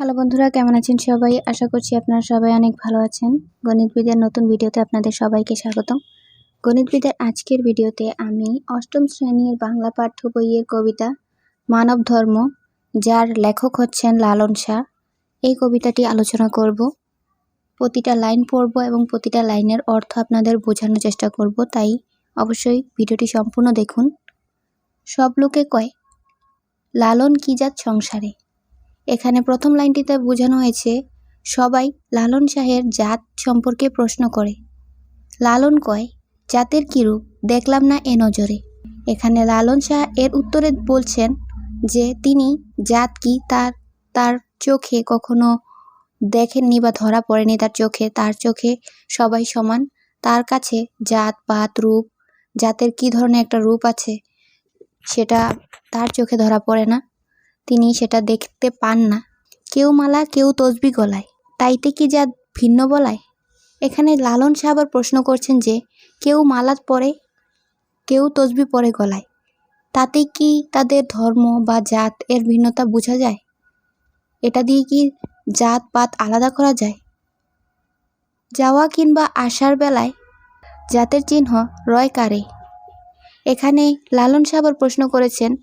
Hello বন্ধুরা, কেমন আছেন সবাই? আশা করছি আপনারা সবাই অনেক ভালো আছেন। গণিতবিদের নতুন ভিডিওতে আপনাদের সবাইকে স্বাগতম। গণিতবিদের আজকের ভিডিওতে আমি অষ্টম শ্রেণির বাংলা পাঠ্য বইয়ের কবিতা মানব ধর্ম, যার লেখক হচ্ছেন লালন শাহ। এই কবিতাটি আলোচনা করব। প্রতিটা লাইন পড়ব এবং প্রতিটা লাইনের অর্থ আপনাদের বোঝানোর চেষ্টা করব, তাই অবশ্যই ভিডিওটি সম্পূর্ণ দেখুন। সব লোকে কয়, লালন কি জাত সংসারে? এখানে প্রথম লাইনটিতে বোঝানো হয়েছে, সবাই লালন শাহের জাত সম্পর্কে প্রশ্ন করে। লালন কয়, জাতের কী রূপ দেখলাম না এ নজরে। এখানে লালন শাহ এর উত্তরে বলছেন যে, তিনি জাত কি তার তার চোখে কখনো দেখেননি বা ধরা পড়েনি তার চোখে। তার চোখে সবাই সমান। তার কাছে জাত, পাত, রূপ, জাতের কী ধরনের একটা রূপ আছে সেটা তার চোখে ধরা পড়ে না। তিনি সেটা দেখতে পান না। কেউ মালা, কেউ তসবি গলায়। তাইতে কি যা ভিন্ন বলায়? এখানে লালন আবার প্রশ্ন করছেন যে, কেউ মালা পরে, কেউ তসবি পরে গলায়। তাতে কি তাদের ধর্ম বা জাত এর ভিন্নতা বোঝা যায়? এটা দিয়ে কি জাত পাত আলাদা করা যায়? যাওয়া কিংবা আসার বেলায় জাতের চিহ্ন রয় কারে? এখানে লালন আবার প্রশ্ন করেছেন,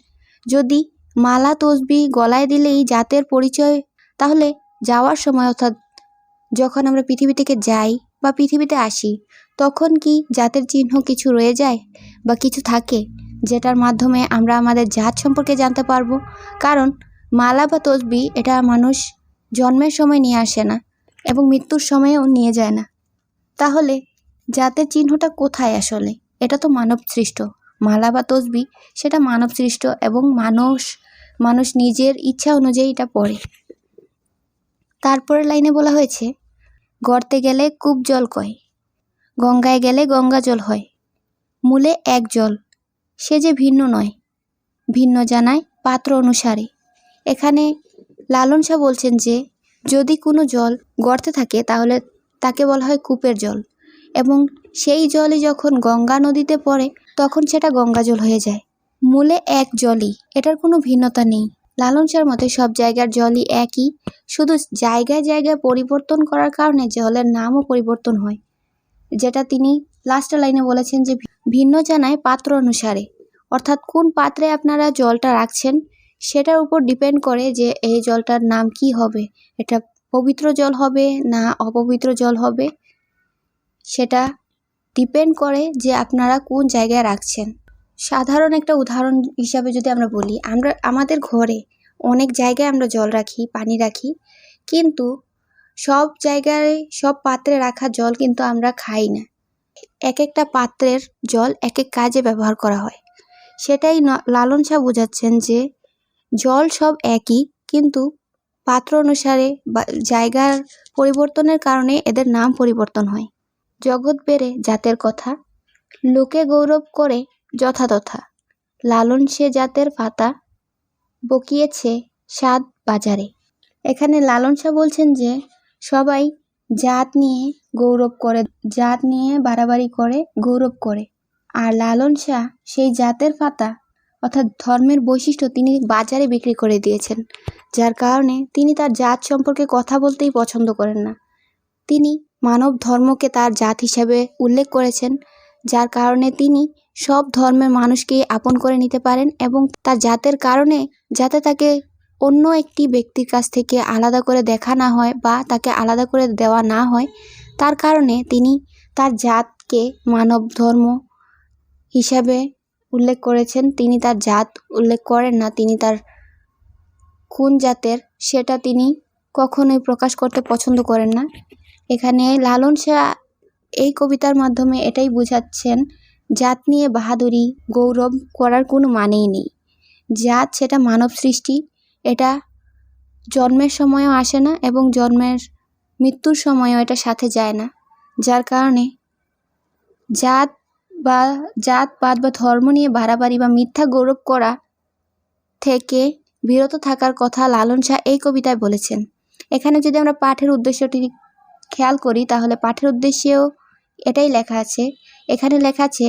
যদি মালা তসবি গলায় দিলেই জাতের পরিচয়। তাহলে যাওয়ার সময় অর্থাৎ যখন আমরা পৃথিবী থেকে যাই বা পৃথিবীতে আসি, তখন কি জাতের চিহ্ন কিছু রয়ে যায় বা কিছু থাকে যেটার মাধ্যমে আমরা আমাদের জাত সম্পর্কে জানতে পারব? কারণ মালা বা তসবি এটা মানুষ জন্মের সময় নিয়ে আসে না এবং মৃত্যুর সময়েও নিয়ে যায় না। তাহলে জাতের চিহ্নটা কোথায় আসলে? এটা তো মানব সৃষ্ট মালা বা তসবি, সেটা মানব সৃষ্ট এবং মানুষ মানুষ নিজের ইচ্ছা অনুযায়ী এটা পড়ে। তারপরের লাইনে বলা হয়েছে, গর্তে গেলে কূপ জল কয়, গঙ্গায় গেলে গঙ্গা জল হয়, মূলে এক জল, সে যে ভিন্ন নয়, ভিন্ন জানায় পাত্র অনুসারে। এখানে লালন শাহ বলছেন যে, যদি কোনো জল গর্তে থাকে তাহলে তাকে বলা হয় কূপের জল এবং সেই জলই যখন গঙ্গা নদীতে পড়ে, তখন সেটা গঙ্গা জল হয়ে যায়। মূলে এক জলই, এটার কোনো ভিন্নতা নেই। লালন শাহর মতে সব জায়গার জলই একই, শুধু জায়গায় জায়গায় পরিবর্তন করার কারণে জলের নামও পরিবর্তন হয়। যেটা তিনি লাস্টের লাইনে বলেছেন যে, ভিন্ন জানায় পাত্র অনুসারে। অর্থাৎ কোন পাত্রে আপনারা জলটা রাখছেন, সেটার উপর ডিপেন্ড করে যে এই জলটার নাম কি হবে। এটা পবিত্র জল হবে না অপবিত্র জল হবে, সেটা ডিপেন্ড করে যে আপনারা কোন জায়গায় রাখছেন। সাধারণ একটা উদাহরণ হিসাবে যদি আমরা বলি, আমরা, আমাদের ঘরে অনেক জায়গায় আমরা জল রাখি, পানি রাখি, কিন্তু সব জায়গায়, সব পাত্রে রাখা জল কিন্তু আমরা খাই না। এক একটা পাত্রের জল এক এক কাজে ব্যবহার করা হয়। সেটাই লালন শাহ বোঝাচ্ছেন যে জল সব একই, কিন্তু পাত্র অনুসারে বা, জায়গার পরিবর্তনের কারণে এদের নাম পরিবর্তন হয়। জগৎ বেড়ে জাতের কথা, লোকে গৌরব করে যথাতথা লালন সে জাতের পাতা, বকিয়েছে স্বাদ বাজারে। এখানে লালন শাহ বলছেন যে, সবাই জাত নিয়ে গৌরব করে, জাত নিয়ে বাড়াবাড়ি করে গৌরব করে। আর লালন শাহ সেই জাতের পাতা, অর্থাৎ ধর্মের বৈশিষ্ট্য তিনি বাজারে বিক্রি করে দিয়েছেন, যার কারণে তিনি তার জাত সম্পর্কে কথা বলতেই পছন্দ করেন না। তিনি মানব ধর্মকে তার জাত হিসাবে উল্লেখ করেছেন, যার কারণে তিনি সব ধর্মের মানুষকেই আপন করে নিতে পারেন এবং তার জাতের কারণে যাতে তাকে অন্য একটি ব্যক্তির কাছ থেকে আলাদা করে দেখা না হয় বা তাকে আলাদা করে দেওয়া না হয়, তার কারণে তিনি তার জাতকে মানব ধর্ম হিসাবে উল্লেখ করেছেন। তিনি তার জাত উল্লেখ করেন না, তিনি তার কোন জাতের, সেটা তিনি কখনোই প্রকাশ করতে পছন্দ করেন না। এখানে লালন শাহ এই কবিতার মাধ্যমে এটাই বোঝাচ্ছেন, জাত নিয়ে বাহাদুরি, গৌরব করার কোনো মানেই নেই। জাত সেটা মানব সৃষ্টি, এটা জন্মের সময়ও আসে না এবং জন্মের মৃত্যুর সময়ও এটা সাথে যায় না। যার কারণে জাত বা, জাত, পাত বা ধর্ম নিয়ে বাড়াবাড়ি বা মিথ্যা গৌরব করা থেকে বিরত থাকার কথা লালন শাহ এই কবিতায় বলেছেন। এখানে যদি আমরা পাঠের উদ্দেশ্যটি খেয়াল করি, তাহলে পাঠের উদ্দেশ্যেও এটাই লেখা আছে। এখানে লেখা আছে,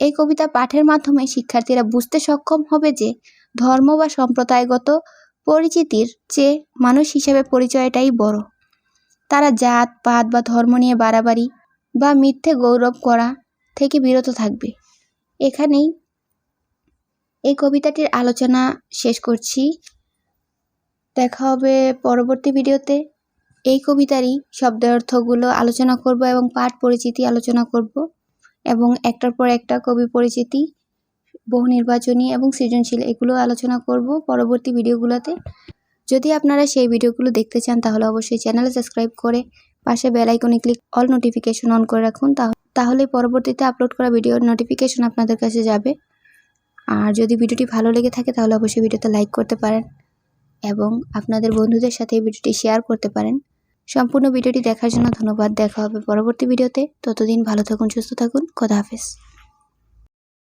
এই কবিতা পাঠের মাধ্যমে শিক্ষার্থীরা বুঝতে সক্ষম হবে যে ধর্ম বা সম্প্রদায়গত পরিচিতির চেয়ে মানুষ হিসাবে পরিচয়টাই বড়। তারা জাত, পাত বা ধর্ম নিয়ে বাড়াবাড়ি বা মিথ্যে গৌরব করা থেকে বিরত থাকবে। এখানেই এই কবিতাটির আলোচনা শেষ করছি। দেখা হবে পরবর্তী ভিডিওতে। এই কবিতারই শব্দার্থগুলো আলোচনা করব এবং পাঠ পরিচিতি আলোচনা করব এবং একটার পর একটা কবি পরিচিতি, বহু নির্বাচনী এবং সৃজনশীল এগুলো আলোচনা করব পরবর্তী ভিডিওগুলোতে। যদি আপনারা সেই ভিডিওগুলো দেখতে চান তাহলে অবশ্যই চ্যানেলে সাবস্ক্রাইব করে পাশে বেল আইকনে ক্লিক অল নোটিফিকেশন অন করে রাখুন, তাহ- তাহলে পরবর্তীতে আপলোড করা ভিডিওর নোটিফিকেশন আপনাদের কাছে যাবে। আর যদি ভিডিওটি ভালো লেগে থাকে তাহলে অবশ্যই ভিডিওতে লাইক করতে পারেন এবং আপনাদের বন্ধুদের সাথে এই ভিডিওটি শেয়ার করতে পারেন। সম্পূর্ণ ভিডিওটি দেখার জন্য ধন্যবাদ। দেখা হবে পরবর্তী ভিডিওতে। ততদিন ভালো থাকুন, সুস্থ থাকুন। খোদা হাফেজ।